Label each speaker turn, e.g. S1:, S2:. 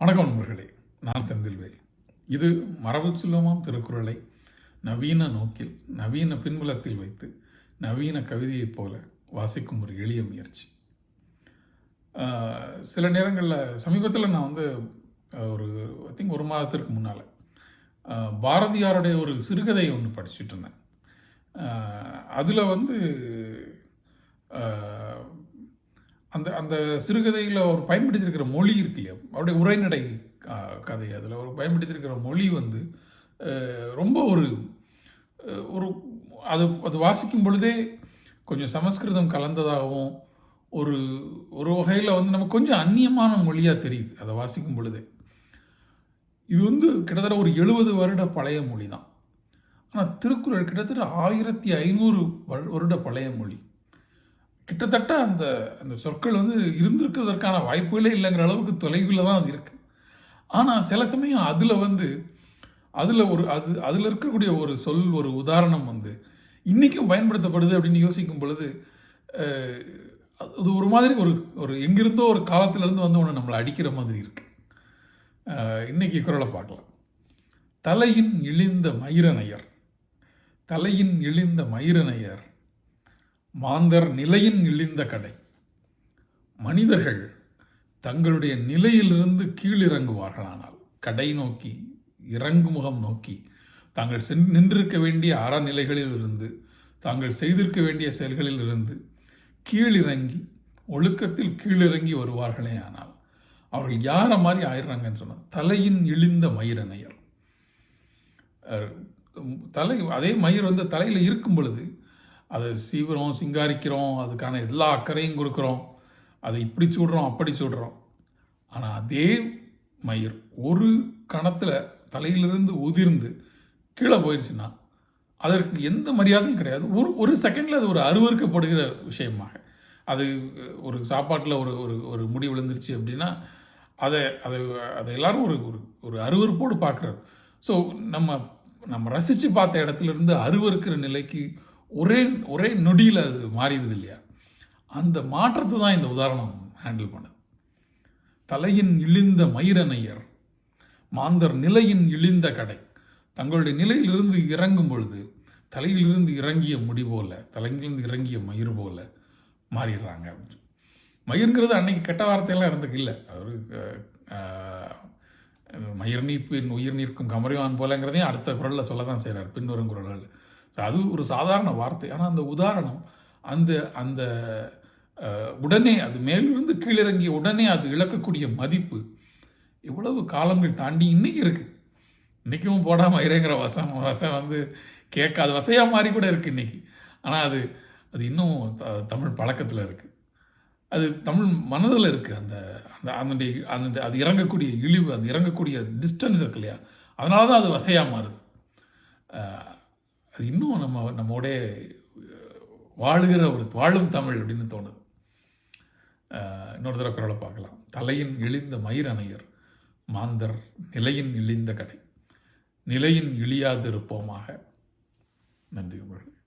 S1: வணக்கம் நண்பர்களே நான் செந்தில்வேல். இது மரபு செல்வமாம் திருக்குறளை நவீன நோக்கில் நவீன பின்புலத்தில் வைத்து நவீன கவிதையைப் போல வாசிக்கும் ஒரு எளிய முயற்சி. சில நேரங்களில் சமீபத்தில் நான் வந்து ஒரு ஐ திங்க் ஒரு மாதத்திற்கு முன்னால் பாரதியாருடைய ஒரு சிறுகதை ஒன்று படிச்சுட்டு இருந்தேன். அதில் வந்து அந்த அந்த சிறுகதையில் அவர் பயன்படுத்தியிருக்கிற மொழி இருக்கு இல்லையா? அவருடைய உரைநடை கதை. அதில் அவர் பயன்படுத்தியிருக்கிற மொழி வந்து ரொம்ப ஒரு ஒரு அது அது வாசிக்கும் பொழுதே கொஞ்சம் சமஸ்கிருதம் கலந்ததாகவும் ஒரு ஒரு வகையில் வந்து நமக்கு கொஞ்சம் அந்நியமான மொழியாக தெரியுது அதை வாசிக்கும் பொழுதே. இது வந்து கிட்டத்தட்ட ஒரு எழுபது வருட பழைய மொழி தான் ஆனால் திருக்குறள் கிட்டத்தட்ட ஆயிரத்தி ஐநூறு வருட பழைய மொழி. கிட்டத்தட்ட அந்த அந்த சொற்கள் வந்து இருந்திருக்கிறதற்கான வாய்ப்புகளே இல்லைங்கிற அளவுக்கு தொலைவில் தான் அது இருக்குது ஆனால் சில சமயம் அதில் வந்து அதில் ஒரு அது அதில் இருக்கக்கூடிய ஒரு சொல் ஒரு உதாரணம் வந்து இன்றைக்கும் பயன்படுத்தப்படுது அப்படின்னு யோசிக்கும் பொழுது அது ஒரு மாதிரி ஒரு ஒரு எங்கிருந்தோ ஒரு காலத்திலேருந்து வந்து ஒன்று நம்மளை அடிக்கிற மாதிரி இருக்குது இன்றைக்கி குரலை பார்க்கலாம். தலையின் இழிந்த மயிரனையர் தலையின் இழிந்த மயிரனையர் மாந்தர் நிலையின் இழிந்த கடை. மனிதர்கள் தங்களுடைய நிலையிலிருந்து கீழிறங்குவார்களானால் கடை நோக்கி இறங்குமுகம் நோக்கி தாங்கள் சென் நின்றிருக்க வேண்டிய அறநிலைகளில் இருந்து தாங்கள் செய்திருக்க வேண்டிய செயல்களில் இருந்து கீழிறங்கி ஒழுக்கத்தில் கீழிறங்கி வருவார்களே ஆனால் அவர்கள் யாரை மாதிரி ஆயிடுறாங்கன்னு சொன்னால் தலையின் இழிந்த மயிரணையர். அஹ், தலை அதே மயிர் வந்து தலையில் இருக்கும் பொழுது அதை சீவுறோம் சிங்காரிக்கிறோம் அதுக்கான எல்லா அக்கறையும் கொடுக்குறோம். அதை இப்படி சுடுறோம் அப்படி சுடுறோம். ஆனால் அதே மயிர் ஒரு கணத்தில் தலையிலிருந்து உதிர்ந்து கீழே போயிடுச்சுன்னா அதற்கு எந்த மரியாதையும் கிடையாது. ஒரு ஒரு செகண்டில் அது ஒரு அருவறுக்கப்படுகிற விஷயமாக. அது ஒரு சாப்பாட்டில் ஒரு ஒரு ஒரு முடி விழுந்துருச்சு அப்படின்னா அதை அதை அதை எல்லாரும் ஒரு ஒரு ஒரு அருவறுப்போடு பார்க்குறாரு. ஸோ நம்ம நம்ம ரசித்து பார்த்த இடத்துல இருந்து நிலைக்கு ஒரே ஒரே நொடியில் அது மாறிடுது இல்லையா? அந்த மாற்றத்தை தான் இந்த உதாரணம் ஹேண்டில் பண்ணுது. தலையின் இழிந்த மயிரனையர் மாந்தர் நிலையின் இழிந்த கடை. தங்களுடைய நிலையிலிருந்து இறங்கும் பொழுது தலையிலிருந்து இறங்கிய முடி போல தலையிலிருந்து இறங்கிய மயிர் போல மாறிடுறாங்க அப்படின்னு மயிருங்கிறது மயிர்ங்கிறது அன்னைக்கு கெட்ட வார்த்தையெல்லாம் இருந்துக்கு இல்லை. அவர் மயிர் நீப்பின் உயிர் நீர்க்கும் கமரிவான் போலங்கிறதையும் அடுத்த குரலில் சொல்ல தான் செய்கிறார் பின்வரும் குரல்கள். அது ஒரு சாதாரண வார்த்தை. ஆனால் அந்த உதாரணம் அந்த அந்த உடனே அது மேலிருந்து கீழிறங்கிய உடனே அது இழக்கக்கூடிய மதிப்பு இவ்வளவு காலங்கள் தாண்டி இன்னைக்கு இருக்குது இன்றைக்கும் போடாமல் இறங்குற வசம் வசம் வந்து கேட்காத வசையாக மாறி கூட இருக்குது இன்றைக்கி ஆனால் அது அது இன்னும் த- தமிழ் பழக்கத்தில் இருக்குது அது தமிழ் மனதில் இருக்குது அந்த அந்த அதனுடைய அந்த அது இறங்கக்கூடிய இழிவு அது இறங்கக்கூடிய டிஸ்டன்ஸ் இருக்கு இல்லையா? அதனால தான் அது வசையாக மாறுது. அது இன்னும் நம்ம நம்மோட வாழுகிற ஒரு வாழும் தமிழ் அப்படின்னு தோணுது. இன்னொரு தடவை குரலை பார்க்கலாம். தலையின் இழிந்த மயிரணையர் மாந்தர் நிலையின் இழிந்த கடை. நிலையின் இழியாதிருப்போமாக. நன்றி உங்களுக்கு